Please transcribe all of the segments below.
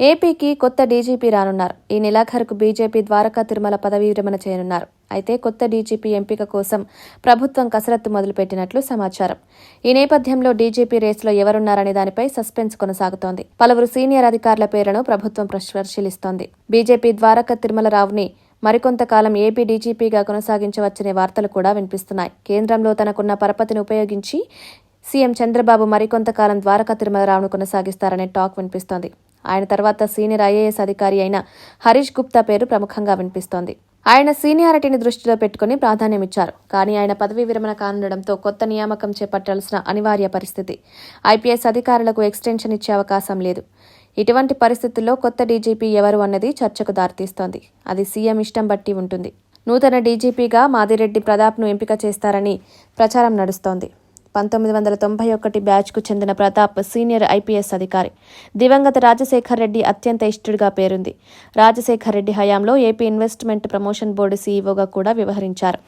ఏపీకి కొత్త డీజీపీ రానున్నారు. ఈ నెలాఖరుకు బీజేపీ ద్వారకా తిరుమల పదవీ విరమణ చేయనున్నారు. అయితే కొత్త డీజీపీ ఎంపిక కోసం ప్రభుత్వం కసరత్తు మొదలుపెట్టినట్లు సమాచారం. ఈ నేపథ్యంలో డీజీపీ రేసులో ఎవరున్నారనే దానిపై సస్పెన్స్ కొనసాగుతోంది. పలువురు సీనియర్ అధికారుల పేర్లను ప్రభుత్వం పరిశీలిస్తోంది బీజేపీ ద్వారకా తిరుమలరావుని మరికొంతకాలం ఏపీ డీజీపీగా కొనసాగించవచ్చనే వార్తలు కూడా వినిపిస్తున్నాయి. కేంద్రంలో తనకున్న పరపతిని ఉపయోగించి సీఎం చంద్రబాబు మరికొంతకాలం ద్వారకా తిరుమలరావును కొనసాగిస్తారనే టాక్ వినిపిస్తోంది. ఆయన తర్వాత సీనియర్ ఐఏఎస్ అధికారి అయిన హరీష్ గుప్తా పేరు ప్రముఖంగా వినిపిస్తోంది. ఆయన సీనియారిటీని దృష్టిలో పెట్టుకుని ప్రాధాన్యమిచ్చారు. కానీ ఆయన పదవీ విరమణ కానుండడంతో కొత్త నియామకం చేపట్టాల్సిన అనివార్య పరిస్థితి. ఐపీఎస్ అధికారులకు ఎక్స్టెన్షన్ ఇచ్చే అవకాశం లేదు. ఇటువంటి పరిస్థితుల్లో కొత్త డీజీపీ ఎవరు అన్నది చర్చకు దారితీస్తోంది. అది సీఎం ఇష్టం బట్టి ఉంటుంది. నూతన డీజీపీగా మాదిరెడ్డి ప్రతాప్ను ఎంపిక చేస్తారని ప్రచారం నడుస్తోంది. పంతొమ్మిది వందల తొంభై ఒకటి బ్యాచ్కు చెందిన ప్రతాప్ సీనియర్ ఐపీఎస్ అధికారి. దివంగత రాజశేఖర్ రెడ్డి అత్యంత ఇష్టడుగా పేరుంది. రాజశేఖర్ రెడ్డి హయాంలో ఏపీ ఇన్వెస్ట్మెంట్ ప్రమోషన్ బోర్డు సీఈఓగా కూడా వ్యవహరించారు.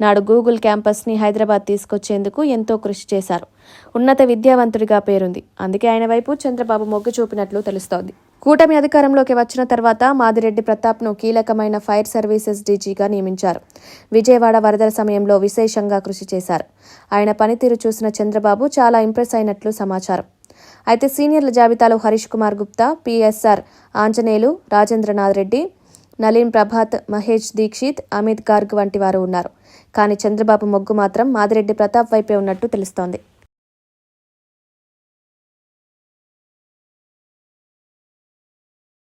నాడు గూగుల్ క్యాంపస్ని హైదరాబాద్ తీసుకొచ్చేందుకు ఎంతో కృషి చేశారు. ఉన్నత విద్యావంతుడిగా పేరుంది. అందుకే ఆయన వైపు చంద్రబాబు మొగ్గు చూపినట్లు తెలుస్తోంది. కూటమి అధికారంలోకి వచ్చిన తర్వాత మాదిరెడ్డి ప్రతాప్ను కీలకమైన ఫైర్ సర్వీసెస్ డీజీగా నియమించారు. విజయవాడ వరదల సమయంలో విశేషంగా కృషి చేశారు. ఆయన పనితీరు చూసిన చంద్రబాబు చాలా ఇంప్రెస్ అయినట్లు సమాచారం. అయితే సీనియర్ల జాబితాలో హరీష్ కుమార్ గుప్తా పిఎస్ఆర్ ఆంజనేయులు రాజేంద్రనాథ్ రెడ్డి నలీన్ ప్రభాత్ మహేష్ దీక్షిత్ అమిత్ గార్గ్ వంటి వారు ఉన్నారు. కానీ చంద్రబాబు మొగ్గు మాత్రం మాదిరెడ్డి ప్రతాప్ వైపే ఉన్నట్టు తెలుస్తోంది.